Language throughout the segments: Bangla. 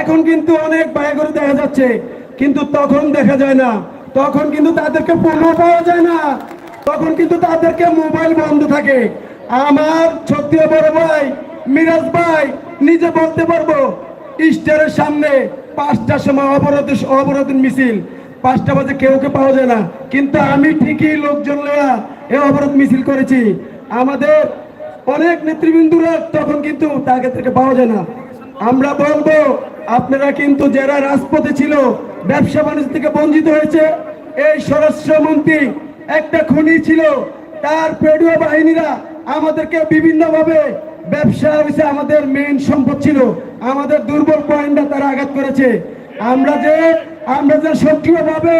এখন কিন্তু অনেক বায়াগরে দেখা যাচ্ছে, কিন্তু তখন দেখা যায় না। তখন কিন্তু তাদেরকে পণ্য পাওয়া যায় না। তখন কিন্তু তাদেরকে মোবাইল বন্ধ থাকে। আমার ছত্রিয় বড় ভাই, মিরাজ ভাই, নিজে বলতে পারব স্টারের সামনে পাঁচটার সময় অবরোধ অবরোধ মিছিল। পাঁচটা বাজে কেউ কে পাওয়া যায় না। কিন্তু আমি ঠিকই লোকজন লয়া এ অবরোধ মিছিল করেছি। আমাদের অনেক নেতৃবৃন্দরা তখন কিন্তু তাকে থেকে পাওয়া যায় না। আমরা বলব আপনারা কিন্তু যারা রাজপথে ছিল, ব্যবসা বাণিজ্য থেকে বঞ্চিত হয়েছে, এই স্বরাষ্ট্রমন্ত্রী একটা খুনি ছিল, তার পেডুয়া বাহিনীরা আমাদেরকে বিভিন্নভাবে ব্যবসা হয়েছে, আমাদের মেইন সম্পদ ছিল, আমাদের দুর্বল পয়েন্টটা তারা আঘাত করেছে। আমরা যে আমরা যে সক্রিয়ভাবে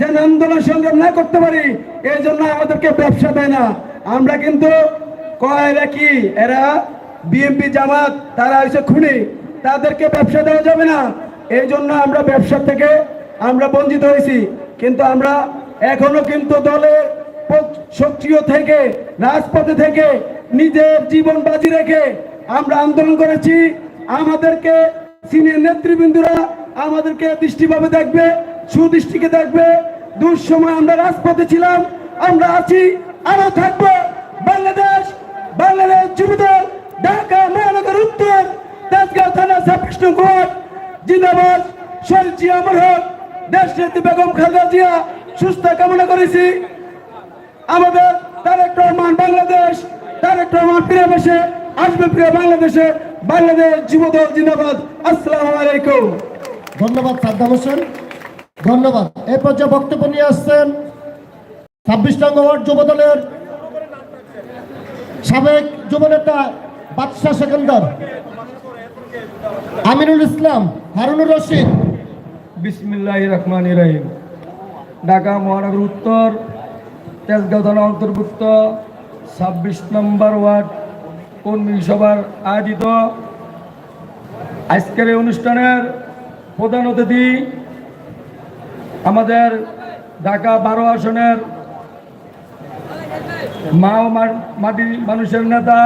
যেন আন্দোলন সংগ্রাম না করতে পারি, এই জন্য আমাদেরকে ব্যবসা দেয় না। আমরা কিন্তু কয় এরা কি, এরা বিএনপি জামাত, তারা হয়েছে খুনি। তাদেরকে ব্যবসা দেওয়া যাবে না। এই জন্য আমরা ব্যবসা থেকে আমরা বঞ্চিত হয়েছি। কিন্তু আমরা এখনও কিন্তু দলের সক্রিয় থেকে, রাজপথে থেকে নিজের জীবন বাজি রেখে আমরা আন্দোলন করেছি। আমাদেরকে সিনিয়র নেতৃবৃন্দরা আমাদেরকে দৃষ্টিভাবে দেখবে, সুদৃষ্টিকে দেখবে। দুঃসময় আমরা রাজপথে ছিলাম, আমরা আছি, আরও থাকব। বাংলাদেশ বাংলাদেশ যুবদল, ঢাকা মহানগর উত্তর। তেজগাঁও থানা সাবকৃষ্ণ কোর্ট জিন্দাবাদ, শহীদ জিয়া হোক দেশ নেত্রী বেগম খালেদা জিয়া, সুস্থ কামনা করেছি। আমাদের তারেক রহমান বাংলাদেশ তারেক রহমান ফিরে বসে আসবে প্রিয় বাংলাদেশে, বাংলাদেশ যুবদল জিন্দাবাদ। আসসালামু আলাইকুম। ধন্যবাদ সাদ্দাম হোসেন। ধন্যবাদ। এই পর্যায়ে বক্তব্য নিয়ে আসছেন ছাব্বিশ নং ওয়ার্ড যুবদলের সাবেক যুবনেতা বাদশাহ সেকেন্দার। আমিনুল ইসলাম, হারুনুর রশিদ। বিসমিল্লাহ রহমান রহিম। ঢাকা মহানগর উত্তর, তেজগাঁও থানা অন্তর্ভুক্ত, ছাব্বিশ নম্বর ওয়ার্ড, কর্মী সভার আয়োজিত আজকের এই অনুষ্ঠানের প্রধান অতিথি আমাদের ঢাকা বারো আসনের মা ও মাটি মানুষের নেতা,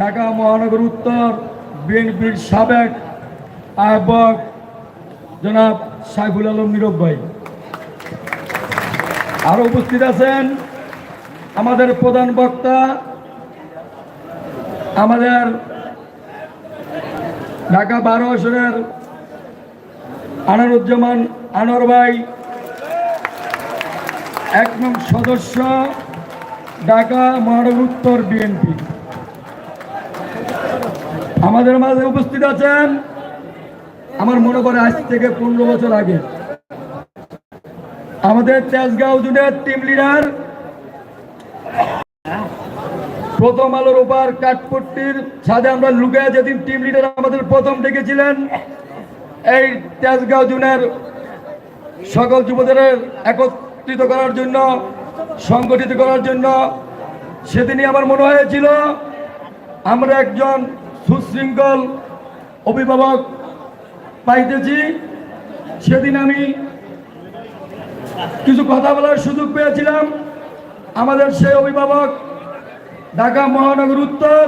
ঢাকা মহানগর উত্তর বিএনপির সাবেক আহ্বক জনাব সাইফুল আলম নীরব ভাই। আরও উপস্থিত আছেন আমাদের প্রধান বক্তা, আমাদের ঢাকা বারো আসনের আনারুজ্জামান আনোয়ার ভাই, এক নং সদস্য, ঢাকা মহানগর উত্তর বিএনপি। আমাদের মাঝে উপস্থিত আছেন আমার মনে করে আজ থেকে পনেরো বছর আগে। আমাদের তেজগাঁও জুনের টিম লিডার প্রথম আলোর ওপার কাঠপট্টির ছাদে আমরা লুকে যেদিন টিম লিডার আমাদের প্রথম ডেকেছিলেন, এই তেজগাঁও জুনের সকল যুবদের একত্রিত করার জন্য, সংগঠিত করার জন্য, সেদিনই আমার মনে হয়েছিল, আমরা একজন সুশৃঙ্খল অভিভাবক পাইতেছি। সেদিন আমি কিছু কথা বলার সুযোগ পেয়েছিলাম। আমাদের সেই অভিভাবক ঢাকা মহানগর উত্তর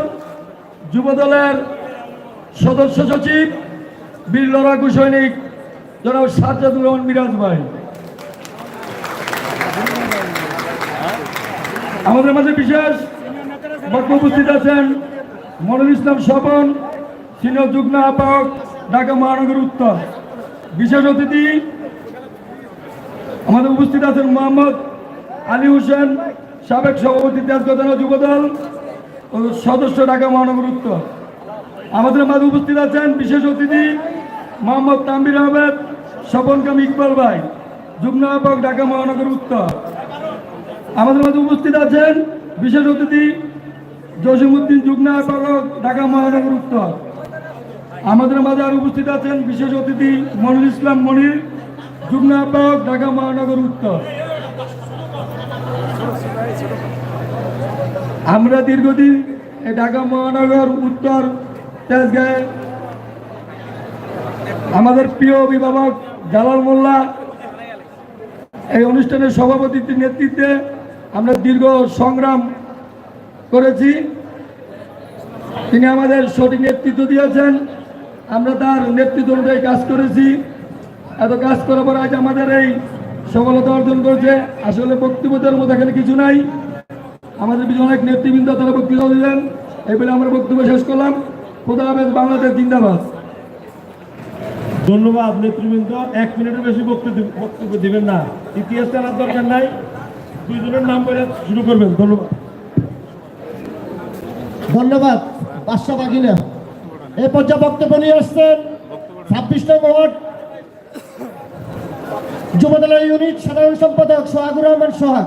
যুবদলের সদস্য সচিব বীর লড়াকু সৈনিক জনাব সাজ্জাদুর রহমান মিরাজ ভাই। আমাদের মাঝে বিশেষ বক্তব্য উপস্থিত আছেন মনুল ইসলাম স্বপন, সিনিয়র যুগ্ম আহ্বায়ক, ঢাকা মহানগর উত্তর। বিশেষ অতিথি আমাদের উপস্থিত আছেন মোহাম্মদ আলী হোসেন, সাবেক সভাপতি তেজগাঁও যুবদল ও সদস্য ঢাকা মহানগর উত্তর। আমাদের মাঝে উপস্থিত আছেন বিশেষ অতিথি মোহাম্মদ তাম্বির আহমেদ, স্বপন কাম ইকবাল ভাই, যুগ্ম আহ্বায়ক ঢাকা মহানগর উত্তর। আমাদের মাঝে উপস্থিত আছেন বিশেষ অতিথি জসিমুদ্দিন যুগ্ম আহ্বায়ক ঢাকা মহানগর উত্তর। আমাদের মাঝে আর উপস্থিত আছেন বিশেষ অতিথি মনুল ইসলাম মনির আহ্বায়ক ঢাকা মহানগর উত্তর। আমরা দীর্ঘদিন ঢাকা মহানগর উত্তর তেজগাঁয়ে আমাদের প্রিয় অভিভাবক জালাল মোল্লা, এই অনুষ্ঠানের সভাপতিত্বের নেতৃত্বে আমরা দীর্ঘ সংগ্রাম করেছি। তিনি আমাদের সঠিক নেতৃত্ব দিয়েছেন। আমরা তার নেতৃত্ব অনুযায়ী কাজ করেছি। এত কাজ করার পর আজ আমাদের এই সফলতা অর্জন করেছে। আসলে বক্তব্য দেওয়ার মতো এখানে কিছু নাই। আমাদের পিছনে অনেক নেতৃবৃন্দ তারা বক্তৃতা দিলেন। এই বলে আমরা বক্তব্য শেষ করলাম। খোদা হাফেজ, বাংলাদেশ জিন্দাবাদ। ধন্যবাদ নেতৃবৃন্দ। এক মিনিটের বেশি বক্তব্য দিবেন না। ইতিহাস জানার দরকার নাই। দুইজনের নাম বলে শুরু করবেন। ধন্যবাদ। ধন্যবাদ বাদশা বাগিনা। এই পর্যায়ে বক্তব্য নিয়ে আসছেন ছাব্বিশ নং ওয়ার্ড যুবদলের ইউনিট সাধারণ সম্পাদক সোহাগুর রহমান সোহাগ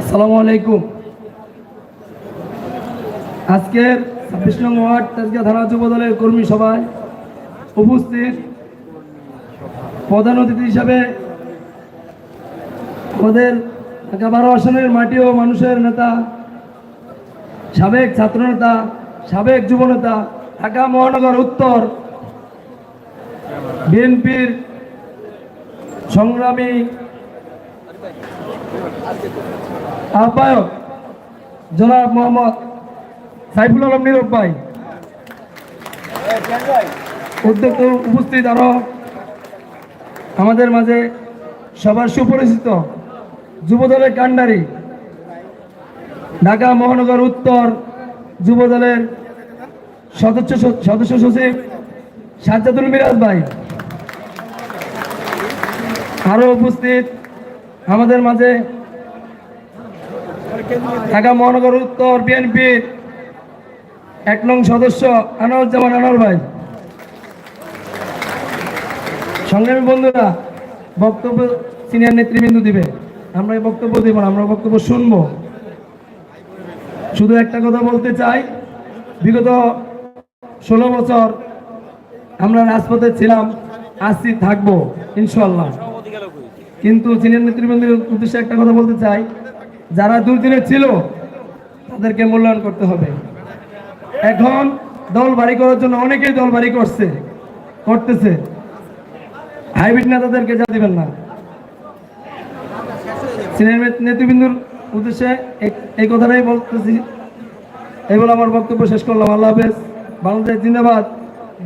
আসসালামু আলাইকুম। আজকের ছাব্বিশ নং ওয়ার্ড তেজগা থানা যুব দলের কর্মী সভায় উপস্থিত প্রধান অতিথি হিসাবে আমাদের ঢাকা বারো আসনের মাটি ও মানুষের নেতা সাবেক ছাত্রনেতা, সাবেক যুবনেতা, ঢাকা মহানগর উত্তর, বিএনপির সংগ্রামী আহ্বায়ক জনাব মোহাম্মদ সাইফুল আলম নীরব ভাই। উদ্যোক্ত উপস্থিত আরও আমাদের মাঝে সবার সুপরিচিত যুবদলের কান্ডারি ঢাকা মহানগর উত্তর যুবদলের সদস্য সদস্য সচিব সাজ্জাদুল মিরাজ ভাই। আরও উপস্থিত আমাদের মাঝে ঢাকা মহানগর উত্তর বিএনপির এক নং সদস্য আনোয়ারুজ্জামান আনোয়ার ভাই। সংগ্রামী বন্ধুরা, বক্তব্য সিনিয়র নেতৃবৃন্দ দিবে। আমরা বক্তব্য দিব আমরা বক্তব্য শুনব। শুধু একটা কথা বলতে চাই। বিগত ষোলো বছর আমরা রাজপথে ছিলাম আসছি থাকব ইনশাল্লাহ কিন্তু সিনিয়র নেতৃবৃন্দের উদ্দেশ্যে একটা কথা বলতে চাই, যারা দুর্দিনে ছিল, তাদেরকে মূল্যায়ন করতে হবে। এখন দল বাড়ি করার জন্য অনেকেই দল বাড়ি করছে, করতেছে। হাইব্রিড নেতাদেরকে যা দিবেন না। সিনিয়র নেতৃবৃন্দুর উদ্দেশ্যে এক- এই কথাটাই বলতেছি। এই বলে আমার বক্তব্য শেষ করলাম। আল্লাহ হাফেজ। বাংলাদেশ জিন্দাবাদ।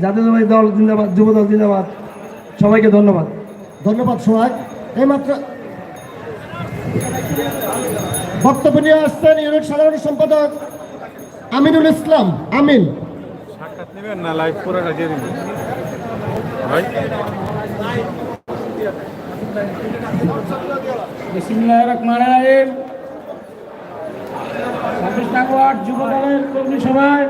জাতীয়তাবাদী দল জিন্দাবাদ যুব দল জিন্দাবাদ। সবাইকে ধন্যবাদ। ধন্যবাদ সোহাগ। এইমাত্র বক্তব্য নিয়ে আসছেন ইউনিট সাধারণ সম্পাদক আমিনুল ইসলাম। আমিন। সাক্ষাৎ নেবেন না? লাইভ পুরোটা দিয়ে দিবেন ভাই। বিসমিল্লাহির রহমানির রহিম। ছাব্বিশ নং ওয়ার্ড যুব দলের কর্মী সভায়